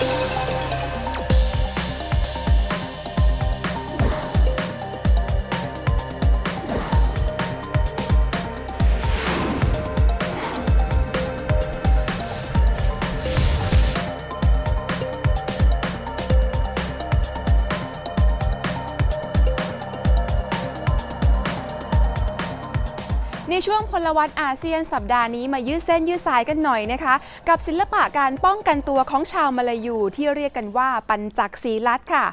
Thank you. ในช่วงพลวัตอาเซียนสัปดาห์นี้มายืดเส้นยืดสายกันหน่อยนะคะ กับศิลปะการป้องกันตัวของชาวมาลายูที่เรียกกันว่าปัญจักศีลัดค่ะ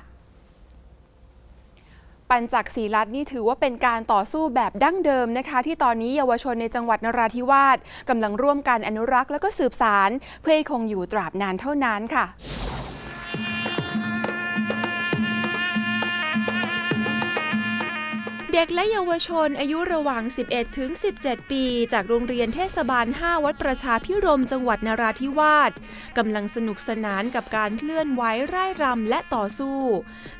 ปัญจักศีลัดนี่ถือว่าเป็นการต่อสู้แบบดั้งเดิมนะคะ ที่ตอนนี้เยาวชนในจังหวัดนราธิวาสกำลังร่วมกันอนุรักษ์แล้วก็สืบสาร เพื่อให้คงอยู่ตราบนานเท่านั้นค่ะ เด็กและเยาวชนอายุระหว่าง 11 ถึง 17 ปี จากโรงเรียนเทศบาล 5 วัดประชาพิรมจังหวัดนราธิวาสกำลังสนุกสนานกับการเคลื่อนไหวร่ายรำและต่อสู้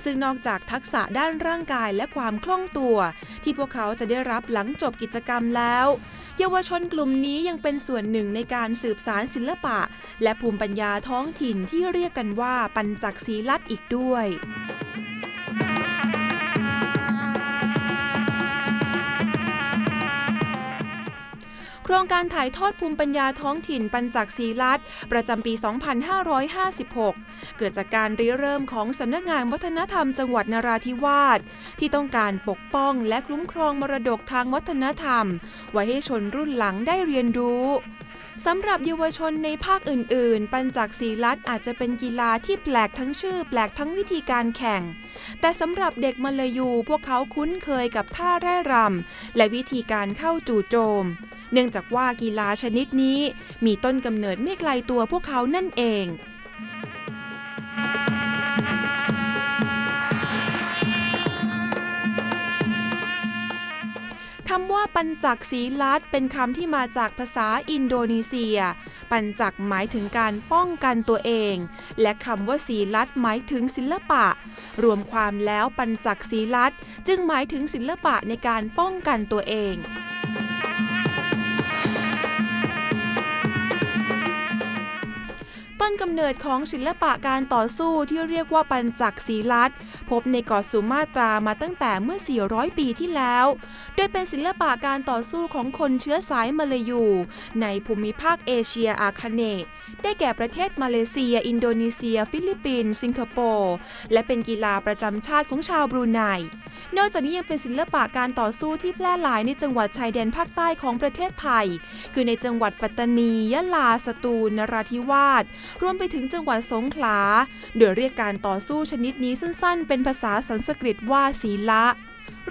ซึ่งนอกจากทักษะด้านร่างกายและความคล่องตัว ที่พวกเขาจะได้รับหลังจบกิจกรรมแล้ว เยาวชนกลุ่มนี้ยังเป็นส่วนหนึ่งในการสืบสารศิลปะ และภูมิปัญญาท้องถิ่นที่เรียกกันว่าปัญจักศีลัดอีกด้วย โครงการถ่ายทอดภูมิปัญญาท้องถิ่นปัญจักศีลัดประจำปี 2556 เกิดจากการริเริ่มของสำนักงานวัฒนธรรมจังหวัดนราธิวาสที่ต้องการปกป้องและคุ้มครองมรดกทางวัฒนธรรม ไว้ให้ชนรุ่นหลังได้เรียนรู้สำหรับเยาวชนในภาคอื่น ๆ ปัญจักศีลัดอาจจะเป็นกีฬาที่แปลกทั้งชื่อ แปลกทั้งวิธีการแข่ง แต่สำหรับเด็กมาลายูพวกเขาคุ้นเคยกับท่าแร่รำและวิธีการเข้าจู่โจมเนื่องจากว่ากีฬาชนิดนี้มีต้นกำเนิดไม่ไกลตัวพวกเขานั่นเองคำว่าปัญจักศีลัดเป็นคำที่มาจากภาษาอินโดนีเซีย ปัญจักหมายถึงการป้องกันตัวเอง และคำว่าศีลัดหมายถึงศิลปะ รวมความแล้วปัญจักศีลัดจึงหมายถึงศิลปะในการป้องกันตัวเอง ต้นกำเนิดของศิลปะการต่อสู้ที่เรียกว่าปัญจักศีลัดพบในเกาะสุมาตรามาตั้งแต่เมื่อ 400 ปีที่แล้ว โดยเป็นศิลปะการต่อสู้ของคนเชื้อสายมาลายู ในภูมิภาคเอเชียอาคเน ได้แก่ประเทศมาเลเซีย อินโดนีเซีย ฟิลิปปินส์สิงคโปร์และเป็นกีฬาประจำชาติของชาวบรูไนนอกจากนี้ยังเป็นศิลปะการต่อสู้ที่แพร่หลายในจังหวัดชายแดนภาคใต้ของประเทศไทย คือในจังหวัดปัตตานี ยะลา สตูล นราธิวาส รวมไปถึงจังหวัดสงขลา โดยเรียกการต่อสู้ชนิดนี้สั้นๆ เป็นภาษาสันสกฤตว่าศีละ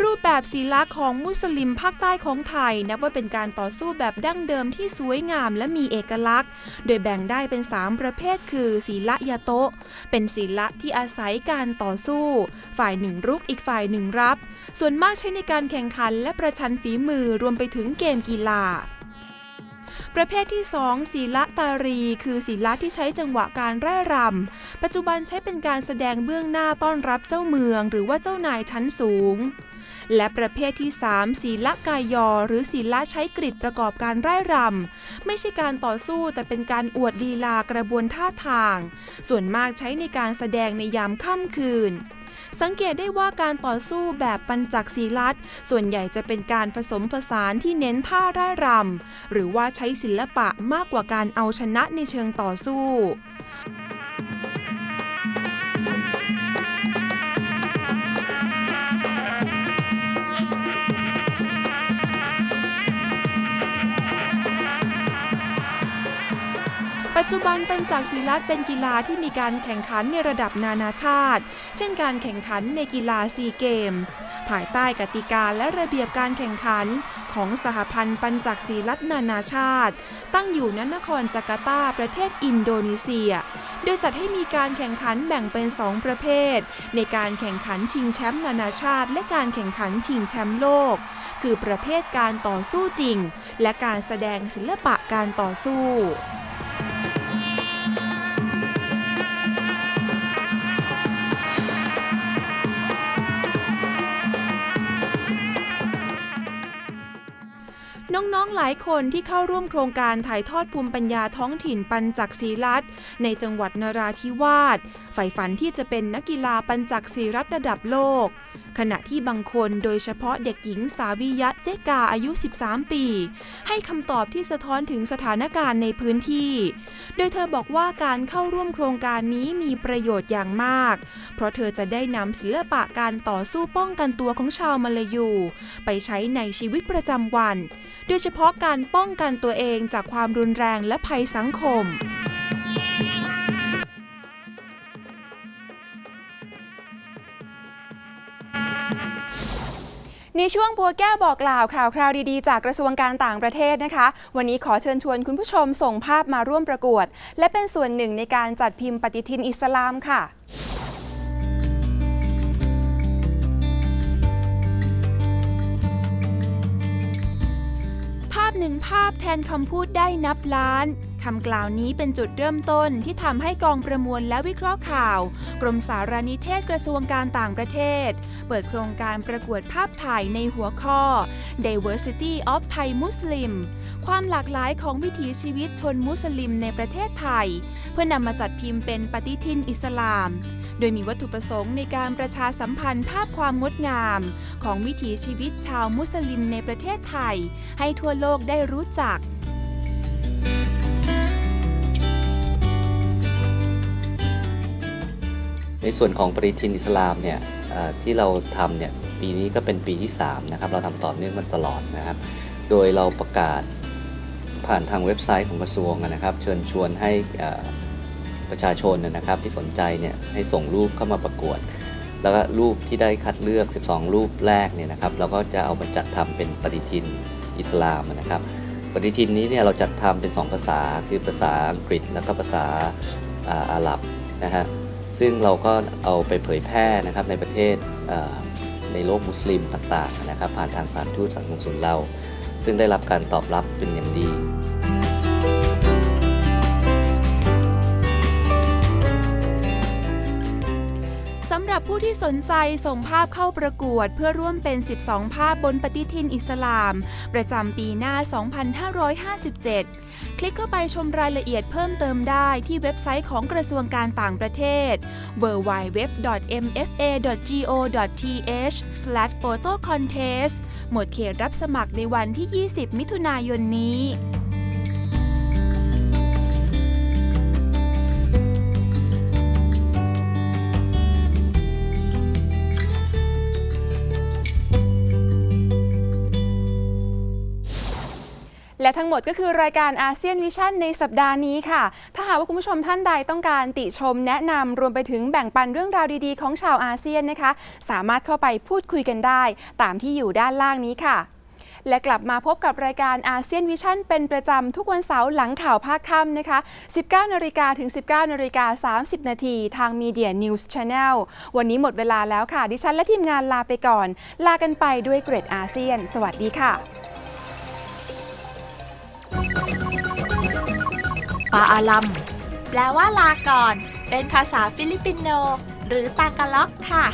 รูปแบบศีละของมุสลิมภาคใต้ของไทย นับว่าเป็นการต่อสู้แบบดั้งเดิมที่สวยงามและมีเอกลักษณ์ โดยแบ่งได้เป็น 3 ประเภทคือศีละยาโตะ เป็นศีละที่อาศัยการต่อสู้ ฝ่ายหนึ่งรุกอีกฝ่ายหนึ่งรับ ส่วนมากใช้ในการแข่งขันและประชันฝีมือรวมไปถึงเกมกีฬาประเภทที่ 2ศีละตารี คือศีละที่ใช้จังหวะการร่ายรำปัจจุบันใช้เป็นการแสดงเบื้องหน้าต้อนรับเจ้าเมือง หรือว่าเจ้านายชั้นสูง และประเภทที่ 3 ศีละกายยอ หรือศีละใช้กริดประกอบการร่ายรำ ไม่ใช่การต่อสู้แต่เป็นการอวดลีลากระบวนท่าทาง ส่วนมากใช้ในการแสดงในยามค่ำคืนสังเกตได้ว่าการต่อสู้แบบปัญจักศีลัดส่วนใหญ่จะเป็นการผสมผสานที่เน้นท่าร่ายรำ หรือว่าใช้ศิลปะมากกว่าการเอาชนะในเชิงต่อสู้ ปัจจุบันปัญจักศีลัดเป็นกีฬาที่มีการแข่งขันในระดับนานาชาติ เช่นการแข่งขันในกีฬาซีเกมส์ภายใต้กติกาและระเบียบการแข่งขันของสหพันธ์ปัญจักศีลัดนานาชาติ ตั้งอยู่ณนครจาการ์ตา ประเทศอินโดนีเซีย โดยจัดให้มีการแข่งขันแบ่งเป็น 2 ประเภท ในการแข่งขันชิงแชมป์นานาชาติ และการแข่งขันชิงแชมป์โลก คือประเภทการต่อสู้จริง และการแสดงศิลปะการต่อสู้ หลายคนที่เข้าร่วมโครงการถ่ายทอดภูมิปัญญาท้องถิ่นปัญจักศีรัตในจังหวัดนราธิวาสใฝ่ฝันที่จะเป็นนักกีฬาปัญจักศีรัตระดับโลก ขณะที่บางคนโดยเฉพาะเด็กหญิงสาวิยะเจกาอายุ 13 ปี ให้คำตอบที่สะท้อนถึงสถานการณ์ในพื้นที่ โดยเธอบอกว่าการเข้าร่วมโครงการนี้มีประโยชน์อย่างมาก เพราะเธอจะได้นำศิลปะการต่อสู้ป้องกันตัวของชาวมาลายู ไปใช้ในชีวิตประจำวัน โดยเฉพาะการป้องกันตัวเองจากความรุนแรงและภัยสังคม ในช่วงบัวแก้วบอกกล่าวข่าวคราวดีๆ จากกระทรวงการต่างประเทศนะคะ วันนี้ขอเชิญชวนคุณผู้ชมส่งภาพมาร่วมประกวด และเป็นส่วนหนึ่งในการจัดพิมพ์ปฏิทินอิสลามค่ะภาพหนึ่งภาพแทนคำพูดได้นับล้าน คำกล่าวนี้เป็นจุดเริ่มต้นที่ทำให้กองประมวลและวิเคราะห์ข่าว กรมสารนิเทศกระทรวงการต่างประเทศ เปิดโครงการประกวดภาพถ่ายในหัวข้อ Diversity of Thai Muslim ความหลากหลายของวิถีชีวิตชนมุสลิมในประเทศไทย เพื่อนำมาจัดพิมพ์เป็นปฏิทินอิสลาม โดยมีวัตถุประสงค์ในการประชาสัมพันธ์ภาพความงดงาม ของวิถีชีวิตชาวมุสลิมในประเทศไทย ให้ทั่วโลกได้รู้จัก ในส่วนของปฏิทินอิสลามเนี่ยที่เราทำเนี่ยปีนี้ก็เป็นปีที่3นะครับเราทำต่อเนื่องมันตลอดนะครับ โดยเราประกาศผ่านทางเว็บไซต์ของกระทรวงนะครับ เชิญชวนให้ประชาชนนะครับที่สนใจเนี่ยให้ส่งรูปเข้ามาประกวด แล้วก็รูปที่ได้คัดเลือก 12 รูปแรกเนี่ยนะครับ เราก็จะเอามาจัดทำเป็นปฏิทินอิสลามนะครับ ปฏิทินนี้เนี่ยเราจัดทำเป็น 2 ภาษาคือภาษาอังกฤษ แล้วก็ภาษาอาอาหรับนะฮะ ซึ่งเราก็เอาไปเผยแพร่นะครับในประเทศในโลกมุสลิมต่างๆนะครับผ่านทางสารทูตสังคมสุลเราซึ่งได้รับการตอบรับเป็นอย่างดี สำหรับผู้ที่สนใจส่งภาพเข้าประกวด เพื่อร่วมเป็น 12 ภาพบนปฏิทินอิสลาม ประจำปีหน้า 2557 คลิกเข้าไปชมรายละเอียดเพิ่มเติมได้ที่เว็บไซต์ของกระทรวงการต่างประเทศ www.mfa.go.th/photocontest หมดเขตรับสมัครในวันที่ 20 มิถุนายนนี้ และทั้งหมดก็คือรายการอาเซียนวิชั่นในสัปดาห์นี้ค่ะ ถ้าหากว่าคุณผู้ชมท่านใดต้องการติชมแนะนำรวมไปถึงแบ่งปันเรื่องราวดีๆ ของชาวอาเซียนนะคะ สามารถเข้าไปพูดคุยกันได้ ตามที่อยู่ด้านล่างนี้ค่ะและกลับมาพบกับรายการอาเซียนวิชั่นเป็นประจำทุกวันเสาร์หลังข่าวภาคค่ำนะคะ 19นาฬิกาถึง 19นาฬิกา30 นาทีทาง Media News Channel วันนี้หมดเวลาแล้วค่ะ ดิฉันและทีมงานลาไปก่อน ลากันไปด้วยเกรดอาเซียน สวัสดีค่ะ ปาอาลัม แปลว่าลาก่อน เป็นภาษาฟิลิปปินโน หรือตากาล็อกค่ะ